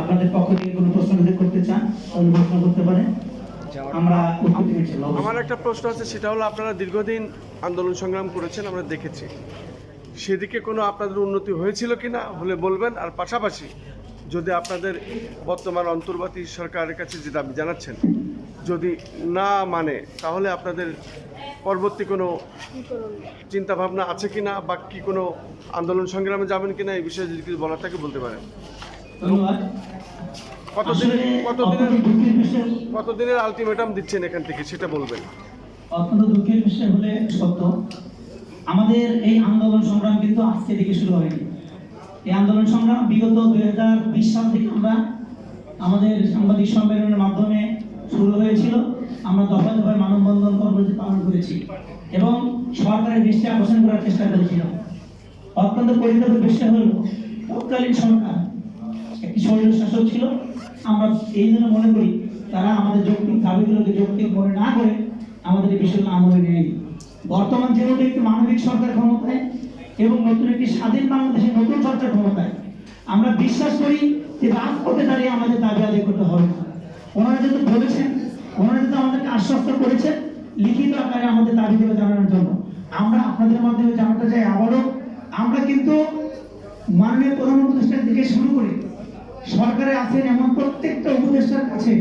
আপনাদের পক্ষ থেকে কোনো প্রশ্ন যদি করতে চান, তাহলে প্রশ্ন করতে পারেন। আমরা একটা প্রশ্ন আছে, সেটা হলো আপনারা দীর্ঘদিন আন্দোলন সংগ্রাম করেছেন, আমরা দেখেছি। সেদিকে কোনো আপনাদের উন্নতি হয়েছিল কি না হলে বলবেন। আর পাশাপাশি যদি আপনাদের বর্তমান অন্তর্বর্তী সরকারের কাছে যে দাবি জানাচ্ছেন, যদি না মানে তাহলে আপনাদের পরবর্তী কোনো চিন্তাভাবনা আছে কি না বা কি কোনো আন্দোলন সংগ্রামে যাবেন কি না এই বিষয়ে যদি কিছু বলার থাকে বলতে পারেন। ধন্যবাদ। বিষয় কতদিনের আলটিমেটাম দিচ্ছেন এখান থেকে সেটা বলবেন। অত্যন্ত দুঃখের বিষয় হলে সত্য। আমাদের এই আন্দোলন সংগ্রাম কিন্তু আজকে থেকে শুরু হয়নি। এই আন্দোলন সংগ্রাম বিগত দুই হাজার বিশ সাল থেকে আমরা আমাদের সাংবাদিক সম্মেলনের মাধ্যমে শুরু হয়েছিল। আমরা দফায় দফায় মানববন্ধন কর্মসূচি পালন করেছি এবং সরকারের দৃষ্টি আকর্ষণ করার চেষ্টা করেছিলাম। অত্যন্ত পরিতাপের বিষয় হল তৎকালীন সরকার একটি স্বৈর শাসক ছিল? আমরা এই জন্য মনে করি তারা আমাদের যৌক্তিক দাবিগুলোকে যৌক্তিক মনে না করে আমাদের এই বিষয়গুলো আমলে নেয়নি। বর্তমান যেহেতু একটি মানবিক সরকার ক্ষমতায় এবং নতুন একটি স্বাধীন বাংলাদেশের নতুন সরকার ক্ষমতায়, আমরা বিশ্বাস করি যে রাজপথে দাঁড়িয়ে আমাদের দাবি আদায় করতে হবে। ওনারা যেহেতু বলেছেন, ওনারা যেহেতু আমাদেরকে আশ্বস্ত করেছেন লিখিত আকারে আমাদের দাবিগুলো জানানোর জন্য। আমরা আপনাদের মাধ্যমে জানাতে চাই, আবারও আমরা কিন্তু মাননীয় প্রধান উপদেষ্টার শুরু করে সরকারে আছেন এমন প্রত্যেকটা উপদেষ্টার কাছে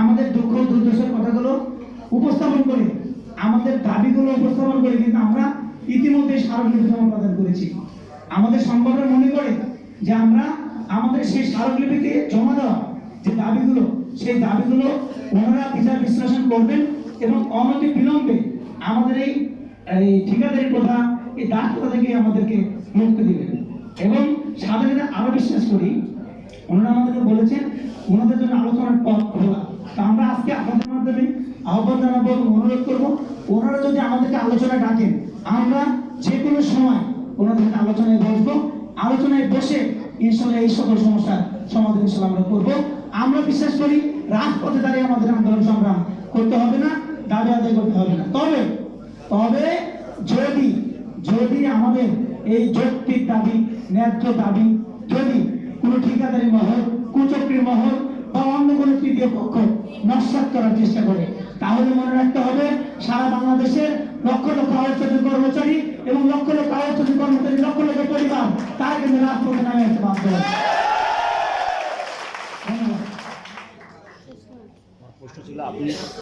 আমাদের দুঃখ দুর্দশার কথাগুলো উপস্থাপন করে, আমাদের দাবিগুলো উপস্থাপন করে কিন্তু আমরা ইতিমধ্যে স্মারকলিপি প্রদান করেছি। আমাদের সংগঠন মনে করে যে আমরা আমাদের সেই স্মারকলিপিতে জমা দেওয়া যে দাবিগুলো, সেই দাবিগুলো ওনারা বিচার বিশ্লেষণ করবেন এবং অনতি বিলম্বে আমাদের এই এই ঠিকাদারি প্রথা, এই দাস প্রথা থেকে আমাদেরকে মুক্তি দেবেন। এবং সাধারণত আরও বিশ্বাস করি ওনারা আমাদেরকে বলেছেন, ওনাদের জন্য আলোচনার পথ খোলা। তা আমরা আজকে আপনাদের মাধ্যমে আহ্বান জানাব অনুরোধ করব, ওনারা যদি আমাদেরকে আলোচনায় ডাকেন, আমরা যে কোনো সময় ওনাদের সাথে আলোচনায় বসবো। আলোচনায় বসে ইনশাল্লাহ এই সকল সমস্যার সমাধান ইনশাল্লাহ আমরা করব। আমরা বিশ্বাস করি, রাজপথে দাঁড়িয়ে আমাদের আন্দোলন সংগ্রাম করতে হবে না, দাবি আদায় করতে হবে না। তবে তবে যদি যদি আমাদের এই যৌক্তিক দাবি, ন্যায্য দাবি ঠিকাদারি মহল, কুচক্রী মহল বা অন্য কোনো তৃতীয় পক্ষ নস্বাত করার চেষ্টা করে তাহলে মনে রাখতে হবে, সারা বাংলাদেশের লক্ষ লক্ষ আলোচনী কর্মচারী এবং লক্ষ লক্ষ আলোচনী কর্মচারী, লক্ষ লক্ষ পরিবার, তার কিন্তু রাজপথে নামে আসতে বাধ্য হবে। ধন্যবাদ